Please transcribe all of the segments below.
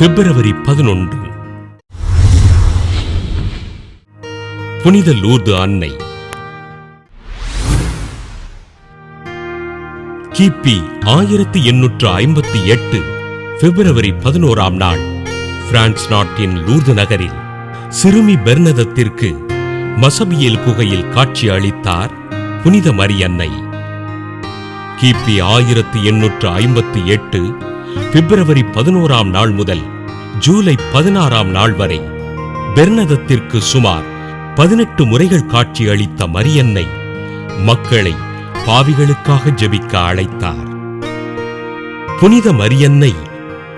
பிப்ரவரி பதினொன்று. புனித லூர்து அன்னை. கிபி ஆயிரத்தி எண்ணூற்று ஐம்பத்தி எட்டு பிப்ரவரி பதினோராம் நாள் பிரான்ஸ் நாட்டின் லூர்து நகரில் சிறுமி பெர்னதத்திற்கு மசபியல் குகையில் காட்சி அளித்தார் புனித மரியன்னை. கிபி ஆயிரத்தி எண்ணூற்று ஐம்பத்தி எட்டு பிப்ரவரி பதினோராம் நாள் முதல் ஜூலை பதினாறாம் நாள் வரை பெர்னதத்திற்கு சுமார் பதினெட்டு முறைகள் காட்சி அளித்த மரியன்னை மக்களை பாவிகளுக்காக ஜெபிக்க அழைத்தார். புனித மரியன்னை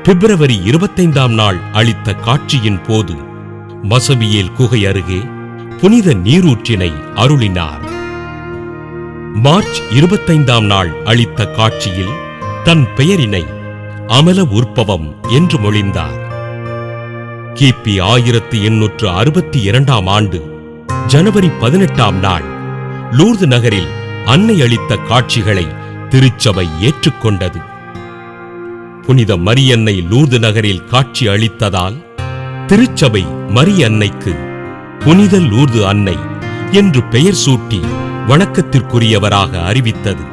பிப்ரவரி இருபத்தைந்தாம் நாள் அளித்த காட்சியின் போது மசபியேல் குகை அருகே புனித நீரூற்றினை அருளினார். மார்ச் இருபத்தைந்தாம் நாள் அளித்த காட்சியில் தன் பெயரினை அமல உற்பவம் என்று மொழிந்தார். கிபி ஆயிரத்தி எண்ணூற்று அறுபத்தி இரண்டாம் ஆண்டு ஜனவரி பதினெட்டாம் நாள் லூர்து நகரில் அன்னை அளித்த காட்சிகளை திருச்சபை ஏற்றுக்கொண்டது. புனித மரியன்னை லூர்து நகரில் காட்சி அளித்ததால் திருச்சபை மரியன்னைக்கு புனித லூர்து அன்னை என்று பெயர் சூட்டி வணக்கத்திற்குரியவராக அறிவித்தது.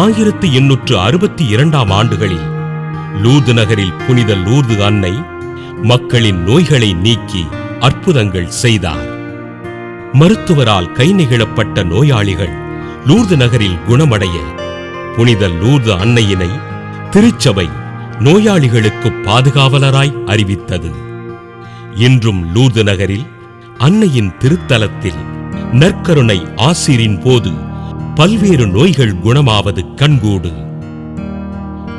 ஆயிரத்தி எண்ணூற்று அறுபத்தி இரண்டாம் ஆண்டுகளில் லூர்து நகரில் புனித லூர்து அன்னை மக்களின் நோய்களை நீக்கி அற்புதங்கள் செய்தார். மருத்துவரால் கை நிகழப்பட்ட நோயாளிகள் லூர்து நகரில் குணமடைய புனித லூர்து அன்னையினை திருச்சபை நோயாளிகளுக்கு பாதுகாவலராய் அறிவித்தது. இன்றும் லூர்து நகரில் அன்னையின் திருத்தலத்தில் நற்கருணை ஆசிரின் போது பல்வேறு நோய்கள் குணமாவது கண்கூடு.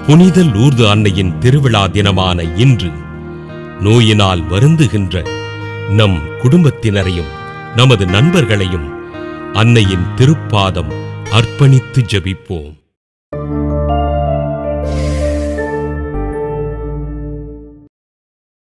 புனித லூர்து அன்னையின் திருவிழா தினமான இன்று நோயினால் வருந்துகின்ற நம் குடும்பத்தினரையும் நமது நண்பர்களையும் அன்னையின் திருப்பாதம் அர்ப்பணித்து ஜெபிப்போம்.